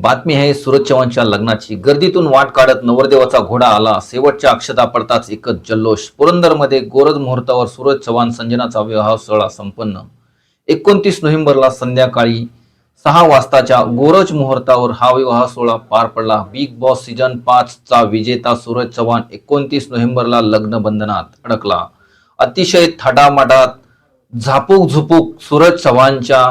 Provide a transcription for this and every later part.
बातमी आहे सूरज चव्हाणच्या लग्नाची. गर्दीतून वाट काढत नवरदेवाचा घोडा आला. शेवटच्या अक्षता पडताच एकच जल्लोष. पुरंदरमध्ये गोरज मुहूर्तावर सूरज चव्हाण संजनाचा विवाह सोहळा संपन्न. एकोणतीस नोव्हेंबरला संध्याकाळी सहा वाजताच्या गोरज मुहूर्तावर हा विवाह सोहळा पार पडला. बिग बॉस सीझन पाच चा विजेता सूरज चव्हाण एकोणतीस नोव्हेंबरला लग्न बंधनात अडकला. अतिशय थाटामाटात झापूक झुपूक सूरज चव्हाणच्या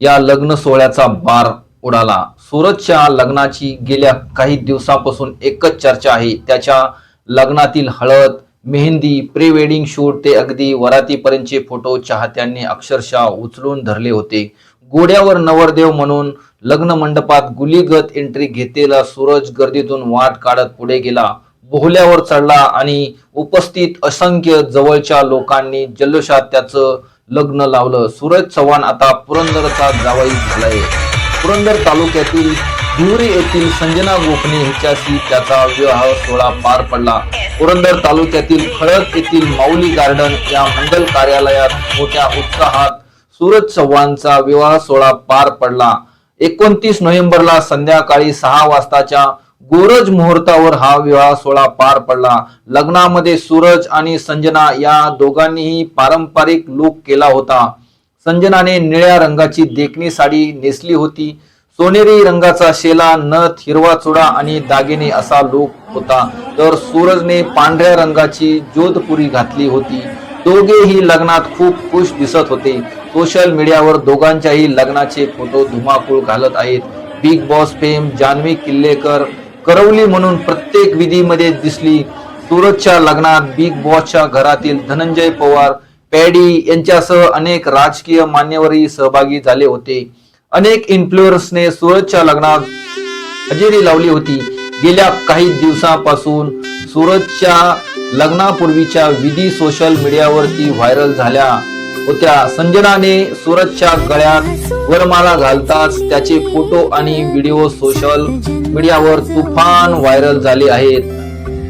या लग्न सोहळ्याचा बार उडाला. सूरजच्या लग्नाची गेल्या काही दिवसापासून एकच चर्चा आहे. त्याच्या लग्नातील हळद मेहंदी प्री वेडिंग शूट ते अगदी वरातीपर्यंतचे फोटो चाहत्यांनी अक्षरशः उचलून धरले होते. गोड्यावर नवरदेव म्हणून लग्न मंडपात गुलीगत एंट्री घेतलेला सूरज गर्दीतून वाट काढत पुढे गेला. बोहल्यावर चढला आणि उपस्थित असंख्य जवळच्या लोकांनी जल्लोषात त्याचं लग्न लावलं. सूरज चव्हाण आता पुरंदरचा जावई झालाय. पुरंदर तालुक्यातील भिवरी येथील संजना गोखणे हिच्याशी त्याचा विवाह सोहळा पार पडला. पुरंदर तालुक्यातील खळद येथील माऊली गार्डन या मंडल कार्यालयात मोठ्या उत्साहात सूरज चव्हाणचा विवाह सोहळा पार पडला. एकोणतीस नोव्हेंबरला संध्याकाळी सहा वाजताच्या गोरज मुहूर्तावर हा विवाह सोहळा पार पडला. लग्नामध्ये सूरज आणि संजना या दोघांनीही पारंपरिक लुक केला होता. संजनाने निळ्या रंगाची देखणी साडी नेसली होती. सोनेरी रंगाचा शेला नथ हिरवा चुडा आणि दागिने असा लोक होता. तर सूरजने पांढऱ्या रंगाची जोधपुरी घातली होती. दोघेही लग्नात खूप खुश दिसत होते. सोशल मीडियावर दोघांच्याही लग्नाचे फोटो धुमाकूळ घालत आहेत. Bigg Boss fame Janhavi Killekar करवली म्हणून प्रत्येक विधीमध्ये दिसली. सूरजच्या लग्नात बिग बॉसच्या घरातील धनंजय पवार पॅडी यांच्यासह अनेक राजकीय मान्यवरही सहभागी झाले होते. अनेक इन्फ्लुएन्सने सूरजच्या लग्नात हजेरी लावली होती. गेल्या काही दिवसापासून सूरजच्या लग्नापूर्वीच्या विधी सोशल मीडियावरती व्हायरल झाल्या होत्या. संजनाने सूरजच्या गळ्यात वरमाला घालताच त्याचे फोटो आणि व्हिडिओ सोशल मीडियावर तुफान व्हायरल झाले आहेत.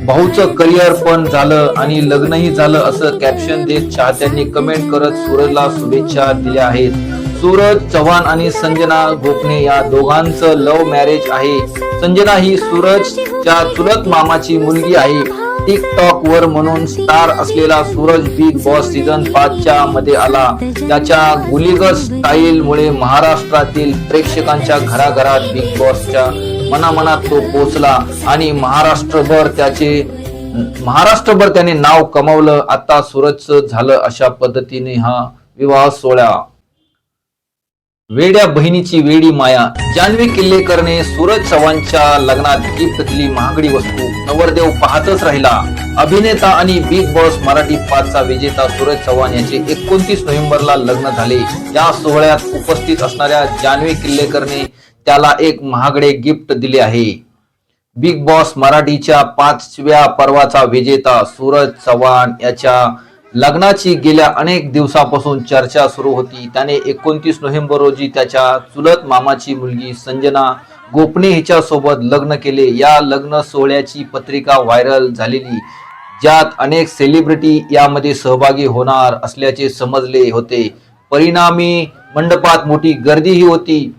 भाऊचं करिअर पण झालं आणि लग्नही झालं असं कॅप्शन देत चाहत्यांनी कमेंट करत सूरजला शुभेच्छा दिल्या आहेत. सूरज चव्हाण आणि संजना गोखणे या दोघांचं लव्ह मॅरेज आहे. संजना ही सूरजच्या चुलत मामाची मुलगी आहे. टिकटॉक वर म्हणून स्टार असलेला सूरज बिग बॉस सीझन पाचच्या मध्ये आला. त्याच्या गुलिगत स्टाईल मुळे महाराष्ट्रातील प्रेक्षकांच्या घराघरात बिग बॉसच्या मनामनात तो पोचला आणि महाराष्ट्रभर त्याचे महाराष्ट्रभर त्याने नाव कमावलं. आता सूरजचं झालं अशा पद्धतीने हा विवाह सोहळा. वेड्या बहिणीची वेडी माया. जान्हवी किल्लेकरने सूरज चव्हाणच्या लग्नात गिफ्ट दिली महागडी वस्तू. नवरदेव पाहतच राहिला. अभिनेता आणि बिग बॉस मराठी पाचचा विजेता सूरज चव्हाण यांचे एकोणतीस नोव्हेंबरला लग्न झाले. या सोहळ्यात उपस्थित असणाऱ्या जान्हवी किल्लेकरने त्याला एक महागडे गिफ्ट दिले आहे. बिग बॉस मराठीच्या पाचव्या पर्वाचा विजेता सूरज चव्हाण याच्या लग्नाची गेल्या अनेक दिवसापासून चर्चा सुरू होती. त्याने एकोणतीस नोव्हेंबर रोजी त्याच्या चुलत मामाची मुलगी संजना गोपणे हिच्या सोबत लग्न केले. या लग्न सोहळ्याची पत्रिका व्हायरल झालेली ज्यात अनेक सेलिब्रिटी यामध्ये सहभागी होणार असल्याचे समजले होते. परिणामी मंडपात मोठी गर्दीही होती.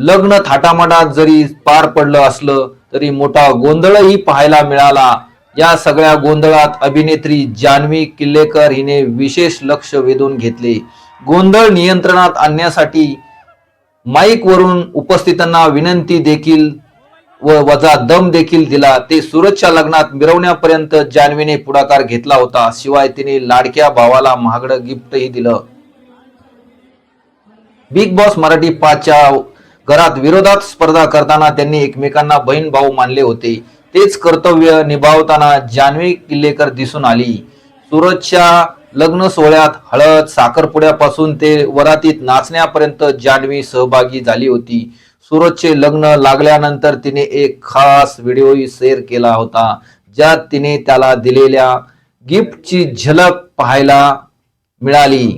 लग्न थाटामाटात जरी पार पडलं असलं तरी मोठा गोंधळही पाहायला मिळाला. या सगळ्या गोंधळात अभिनेत्री जान्हवी किल्लेकर हिने विशेष लक्ष वेधून घेतले. गोंधळ नियंत्रणात आणण्यासाठी माईक वरून उपस्थितांना विनंती देखील व वजा दम देखील दिला. ते सूरजच्या लग्नात मिरवण्यापर्यंत जान्हवीने पुढाकार घेतला होता. शिवाय तिने लाडक्या भावाला महागडं गिफ्टही दिलं. बिग बॉस मराठी पाचच्या घरात विरोधात स्पर्धा करताना त्यांनी एकमेकांना बहीण भाऊ मानले होते. तेच कर्तव्य निभावताना जान्हवी किल्लेकर दिसून आली. सूरजच्या लग्न सोहळ्यात हळद साखरपुड्यापासून ते वरातीत नाचण्यापर्यंत जान्हवी सहभागी झाली होती. सूरजचे लग्न लागल्यानंतर तिने एक खास व्हिडिओही शेअर केला होता ज्यात तिने त्याला दिलेल्या गिफ्टची झलक पाहायला मिळाली.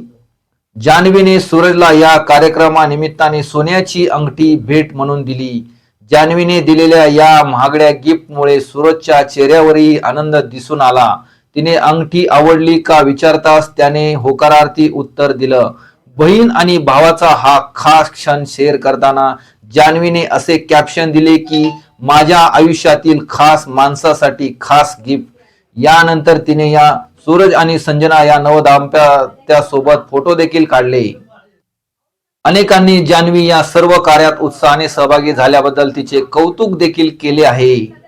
जान्हवीने सूरजला या कार्यक्रमानिमित्ताने सोन्याची अंगठी भेट म्हणून दिली. जान्हवीने दिलेल्या या महागड्या गिफ्टमुळे सूरजच्या चेहऱ्यावरही आनंद दिसून आला. तिने अंगठी आवडली का विचारताच त्याने होकारार्थी उत्तर दिलं. बहीण आणि भावाचा हा खास क्षण शेअर करताना जान्हवीने असे कॅप्शन दिले की माझ्या आयुष्यातील खास माणसासाठी खास गिफ्ट यानंतर तिने या सूरज आणि संजना या नवदाम्पत्यासोबत फोटो देखील काढले. अनेकांनी जान्हवी या सर्व कार्यात उत्साहाने सहभागी झाल्याबद्दल तिचे कौतुक देखील केले आहे.